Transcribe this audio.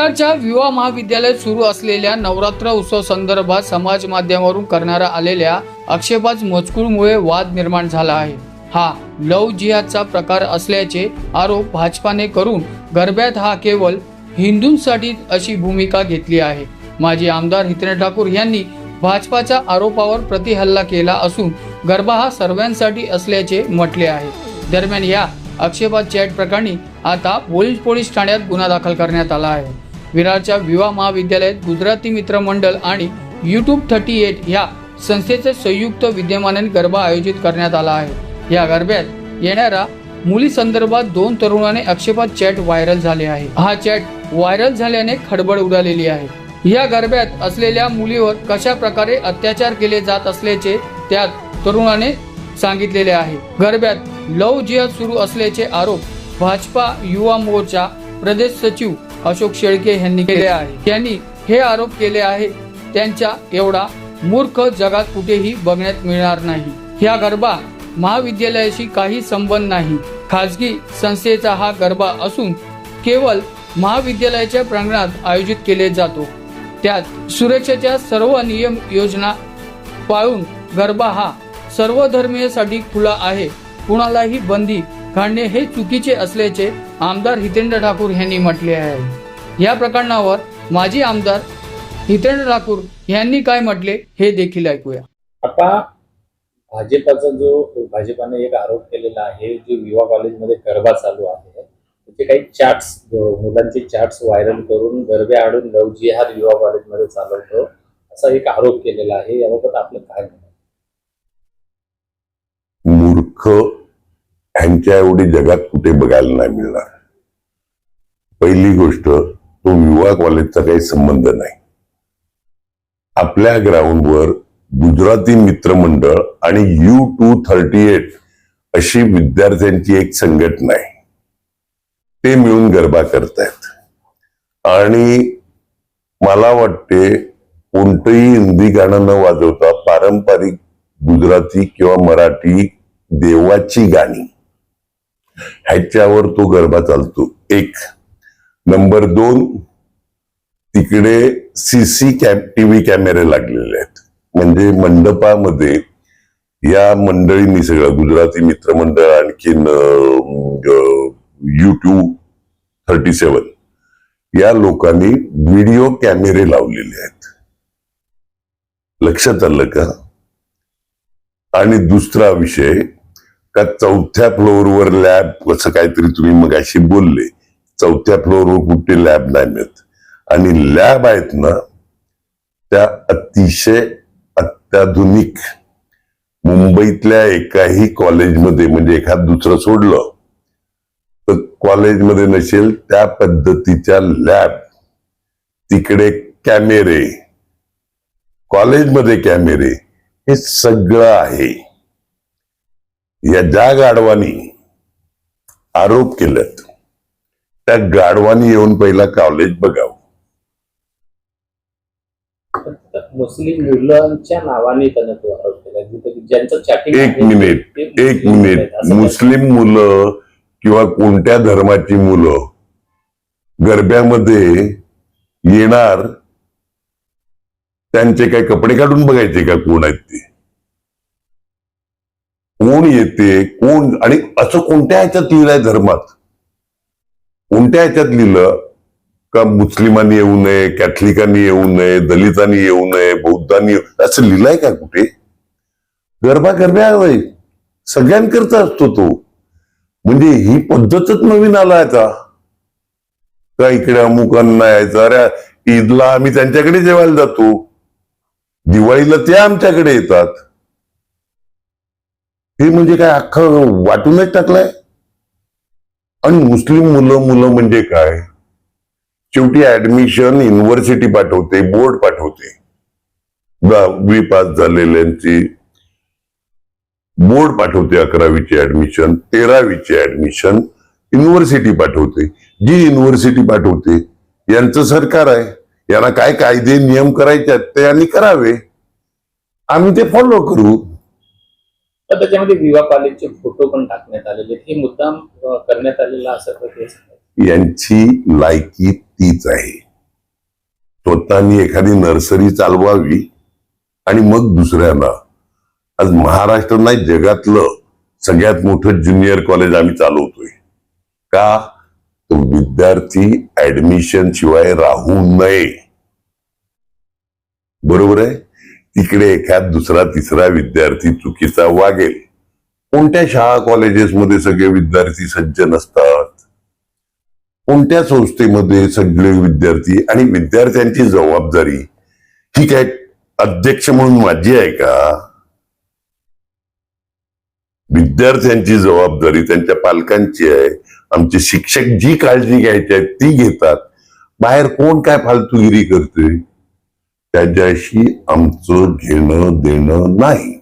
विरारच्या विवाह महाविद्यालयात सुरू असलेल्या नवरात्र उत्सव संदर्भात समाज माध्यमावरून करण्यात आलेल्या आक्षेपाच मजकूरमुळे वाद निर्माण झाला आहे. हा लव जिहादचा प्रकार असल्याचे आरोप भाजपाने करून गरब्यात हा केवळ हिंदूंसाठी अशी भूमिका घेतली आहे. माजी आमदार हितेंद्र ठाकूर यांनी भाजपाच्या आरोपावर प्रतिहल्ला केला असून गरबा हा सर्वांसाठी असल्याचे म्हटले आहे. दरम्यान या आक्षेपात चॅट प्रकरणी आता पोलीस पोलीस ठाण्यात गुन्हा दाखल करण्यात आला आहे. विरारच्या विवाह महाविद्यालयात गुजराती मित्र मंडळ आणि यूट्यूब थर्टी एट ह्या संस्थेचे संयुक्त विद्यमाने गरबा आयोजित करण्यात आला आहे. या गरब्यात येणाऱ्या मुली संदर्भात दोन तरुणाने आक्षेपात चॅट व्हायरल झाले आहे. हा चॅट व्हायरल झाल्याने खडबड उडालेली आहे. या गरब्यात असलेल्या मुलीवर कशा प्रकारे अत्याचार केले जात असल्याचे त्यात तरुणाने सांगितलेले आहे. गरब्यात लव जिहाद सुरू असल्याचे आरोप भाजपा युवा मोर्चा प्रदेश सचिव अशोक शेळके यांनी केले आहे. त्यांनी हे आरोप केले आहे त्यांच्या एवढा मूर्ख जगात कुठेही बघण्यात मिळणार नाही. ह्या गरबा महाविद्यालयाशी काही संबंध नाही. खाजगी संस्थेचा हा गरबा असून केवळ महाविद्यालयाच्या प्रांगणात आयोजित केले जातो. त्यात सुरक्षेच्या सर्व नियम योजना पाळून गरबा हा सर्व धर्मीयसाठी खुला आहे. कुणालाही बंदी घालणे हे चुकीचे असल्याचे आमदार हितेंद्र ठाकूर यांनी म्हटले आहे. या प्रकरणावर माजी आमदार हितेंद्र ठाकूर यांनी काय म्हटले हे देखील ऐकूया. आता भाजपाचा जो भाजपाने एक आरोप केलेला आहे जे विवा कॉलेजमध्ये गरबा चालू आहे त्याचे काही चार्ट्स मुलांचे चार्ट्स व्हायरल करून गरबे आडून लव जिहाद युवा कॉलेजमध्ये चालवतो असा एक आरोप केलेला आहे. याबाबत आपलं काय? मूर्ख ह्यांच्या एवढी जगात कुठे बघायला नाही मिळणार. पहिली गोष्ट तो युवा कॉलेजचा काही संबंध नाही. आपल्या ग्राउंडवर गुजराती मित्रमंडळ आणि यू टू थर्टी एट अशी विद्यार्थ्यांची एक संघटना आहे ते मिळून गरबा करतायत. आणि मला वाटते कोणतंही हिंदी गाणं न वाजवता पारंपरिक गुजराती किंवा मराठी देवाची गाणी ह्याच्यावर तो गरबा चालतो. एक. नंबर दोन तिकडे सीसी कॅम टीव्ही कॅमेरे लागलेले आहेत. म्हणजे मंडपामध्ये या मंडळींनी सगळं गुजराती मित्रमंडळ आणखीन युट्यूब थर्टी सेवन या लोकांनी व्हिडिओ कॅमेरे लावलेले आहेत. लक्षात आलं का? आणि दुसरा विषय का चौथ्या फ्लोअरवर लॅब असं काहीतरी तुम्ही मग अशी बोलले. चौथ्या फ्लोअरवर कुठे लॅब नाही मिळत. आणि लॅब आहेत ना त्या अतिशय अत्याधुनिक. मुंबईतल्या एकाही कॉलेजमध्ये म्हणजे एखाद दुसरं सोडलं तर कॉलेजमध्ये नसेल त्या पद्धतीच्या लॅब तिकडे कॅमेरे कॉलेजमध्ये कॅमेरे हे सगळं आहे. या ज्या गाढवानी आरोप केलेत त्या गाढवानी येऊन पहिला कॉलेज बघावं. मुस्लिम मुलांच्या नावाने त्यानं तो आरोप केला एक मिनिट एक मिनिट मुस्लिम मुलं किंवा कोणत्या धर्माची मुलं गरब्यामध्ये येणार त्यांचे काय कपडे काढून बघायचे का? कोण आहेत ते? कोण येते कोण आणि असं कोणत्या ह्याच्यात लिहिलंय धर्मात? कोणत्या ह्याच्यात लिहिलं का मुस्लिमांनी येऊ नये कॅथलिकांनी येऊ नये दलितांनी येऊ नये बौद्धांनी असं लिहिलंय का कुठे? गरबा गरब्या होय. सगळ्यांकरता असतो तो. म्हणजे ही पद्धतच नवीन आला आता. का इकडे अमुकांना यायचा? अरे ईदला आम्ही त्यांच्याकडे जेवायला जातो. दिवाळीला ते आमच्याकडे येतात. हे म्हणजे काय अख्खं वाटूनच टाकलंय? आणि मुस्लिम मुलं मुलं म्हणजे काय? शेवटी ऍडमिशन युनिव्हर्सिटी पाठवते बोर्ड पाठवते. दहावी पास झालेल्यांची बोर्ड पाठवते अकरावीची ऍडमिशन तेरावीची ऍडमिशन युनिव्हर्सिटी पाठवते. जी युनिव्हर्सिटी पाठवते यांचं सरकार आहे. यांना काय कायदे नियम करायचे आहेत ते यांनी करावे. आम्ही ते फॉलो करू. तर त्याच्यामध्ये विवा कॉलेजचे फोटो पण टाकण्यात आलेले हे मुद्दाम करण्यात आलेला असं यांची लायकी तीच आहे. स्वतःनी एखादी नर्सरी चालवावी आणि मग दुसऱ्यांना. आज महाराष्ट्र नाही जगातलं सगळ्यात मोठं ज्युनियर कॉलेज आम्ही चालवतोय. का? तो विद्यार्थी ऍडमिशन शिवाय राहू नये. बरोबर आहे? तिकडे एखाद दुसरा तिसरा विद्यार्थी चुकीचा वागेल. कोणत्या शाळा कॉलेजेसमध्ये सगळे विद्यार्थी सज्ज नसतात? कोणत्या संस्थेमध्ये सगळे विद्यार्थी आणि विद्यार्थ्यांची जबाबदारी? ही काय अध्यक्ष म्हणून माझी आहे का? विद्यार्थ्यांची जबाबदारी त्यांच्या पालकांची आहे. आमचे शिक्षक जी काळजी घ्यायची आहे ती घेतात. बाहेर कोण काय फालतूगिरी करते त्याच्याशी आमचं घेणं देणं नाही.